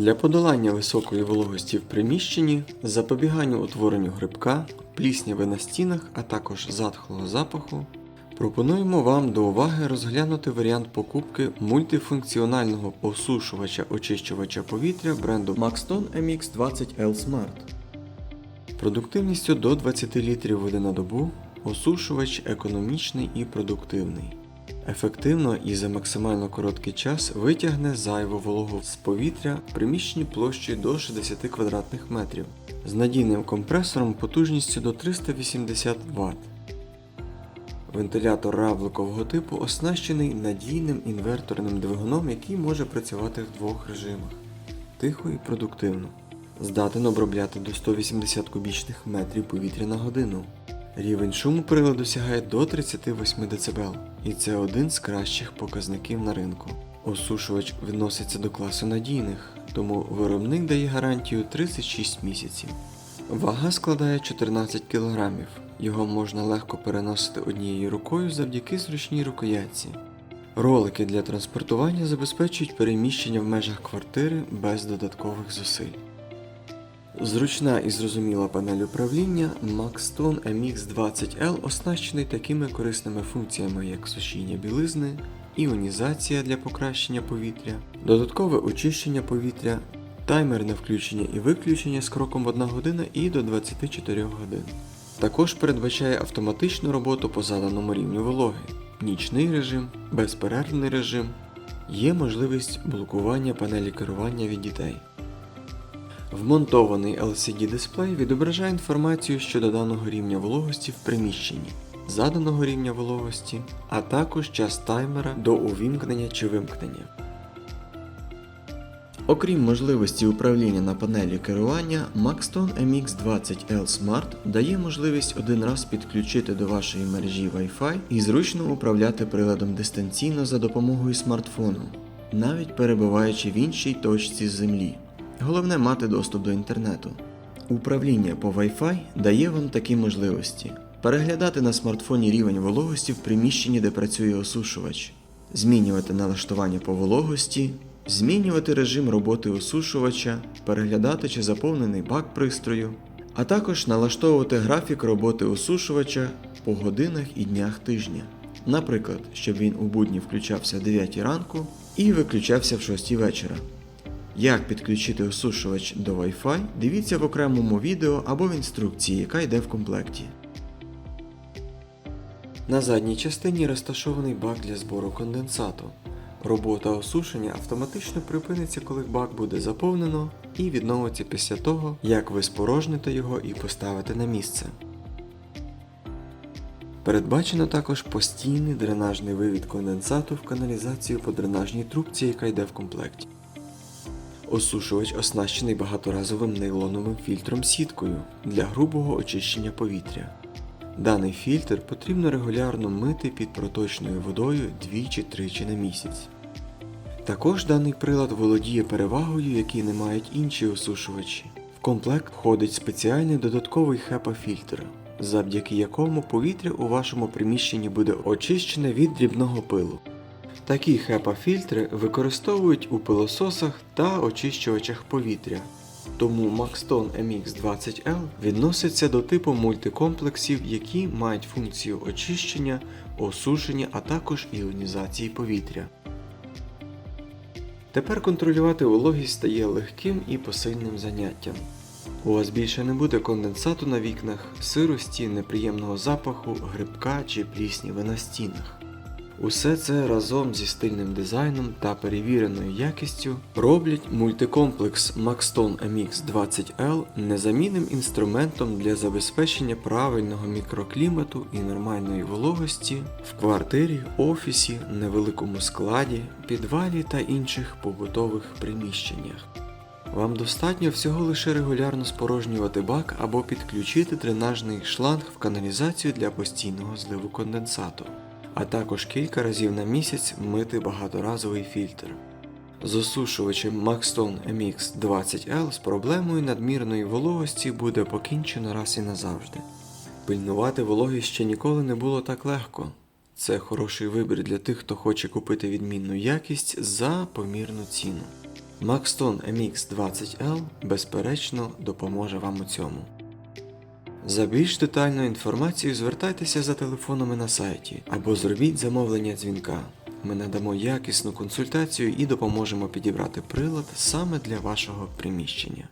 Для подолання високої вологості в приміщенні, запобіганню утворенню грибка, плісняви на стінах, а також затхлого запаху, пропонуємо вам до уваги розглянути варіант покупки мультифункціонального осушувача-очищувача повітря бренду Maxton MX20L Smart. Продуктивністю до 20 літрів води на добу осушувач економічний і продуктивний. Ефективно і за максимально короткий час витягне зайву вологу з повітря в приміщенні площею до 60 квадратних метрів з надійним компресором потужністю до 380 Вт. Вентилятор равликового типу оснащений надійним інверторним двигуном, який може працювати в двох режимах тихо і продуктивно. Здатен обробляти до 180 кубічних метрів повітря на годину. Рівень шуму приладу сягає до 38 дБ, і це один з кращих показників на ринку. Осушувач відноситься до класу надійних, тому виробник дає гарантію 36 місяців. Вага складає 14 кг. Його можна легко переносити однією рукою завдяки зручній рукоятці. Ролики для транспортування забезпечують переміщення в межах квартири без додаткових зусиль. Зручна і зрозуміла панель управління Maxton MX20L оснащений такими корисними функціями, як сушіння білизни, іонізація для покращення повітря, додаткове очищення повітря, таймерне включення і виключення з кроком в 1 година і до 24 годин. Також передбачає автоматичну роботу по заданому рівню вологи, нічний режим, безперервний режим, є можливість блокування панелі керування від дітей. Вмонтований LCD-дисплей відображає інформацію щодо даного рівня вологості в приміщенні, заданого рівня вологості, а також час таймера до увімкнення чи вимкнення. Окрім можливості управління на панелі керування, Maxton MX20L Smart дає можливість один раз підключити до вашої мережі Wi-Fi і зручно управляти приладом дистанційно за допомогою смартфону, навіть перебуваючи в іншій точці землі. Головне мати доступ до інтернету. Управління по Wi-Fi дає вам такі можливості: переглядати на смартфоні рівень вологості в приміщенні, де працює осушувач, змінювати налаштування по вологості, змінювати режим роботи осушувача, переглядати чи заповнений бак пристрою, а також налаштовувати графік роботи осушувача по годинах і днях тижня. Наприклад, щоб він у будні включався о 9 ранку і виключався в 6 вечора. Як підключити осушувач до Wi-Fi, дивіться в окремому відео або в інструкції, яка йде в комплекті. На задній частині розташований бак для збору конденсату. Робота осушення автоматично припиниться, коли бак буде заповнено і відновиться після того, як ви спорожните його і поставите на місце. Передбачено також постійний дренажний вивід конденсату в каналізацію по дренажній трубці, яка йде в комплекті. Осушувач оснащений багаторазовим нейлоновим фільтром сіткою для грубого очищення повітря. Даний фільтр потрібно регулярно мити під проточною водою двічі-тричі на місяць. Також даний прилад володіє перевагою, які не мають інші осушувачі. В комплект входить спеціальний додатковий HEPA-фільтр, завдяки якому повітря у вашому приміщенні буде очищене від дрібного пилу. Такі HEPA-фільтри використовують у пилососах та очищувачах повітря. Тому Maxton MX20L відноситься до типу мультикомплексів, які мають функцію очищення, осушення, а також іонізації повітря. Тепер контролювати вологість стає легким і посильним заняттям. У вас більше не буде конденсату на вікнах, сирості, неприємного запаху, грибка чи плісніви на стінах. Усе це разом зі стильним дизайном та перевіреною якістю роблять мультикомплекс Maxton MX20L незамінним інструментом для забезпечення правильного мікроклімату і нормальної вологості в квартирі, офісі, невеликому складі, підвалі та інших побутових приміщеннях. Вам достатньо всього лише регулярно спорожнювати бак або підключити дренажний шланг в каналізацію для постійного зливу конденсату а також кілька разів на місяць мити багаторазовий фільтр. З осушувачем Maxton MX20L з проблемою надмірної вологості буде покінчено раз і назавжди. Пильнувати вологість ще ніколи не було так легко. Це хороший вибір для тих, хто хоче купити відмінну якість за помірну ціну. Maxton MX20L безперечно допоможе вам у цьому. За більш детальною інформацією звертайтеся за телефонами на сайті або зробіть замовлення дзвінка. Ми надамо якісну консультацію і допоможемо підібрати прилад саме для вашого приміщення.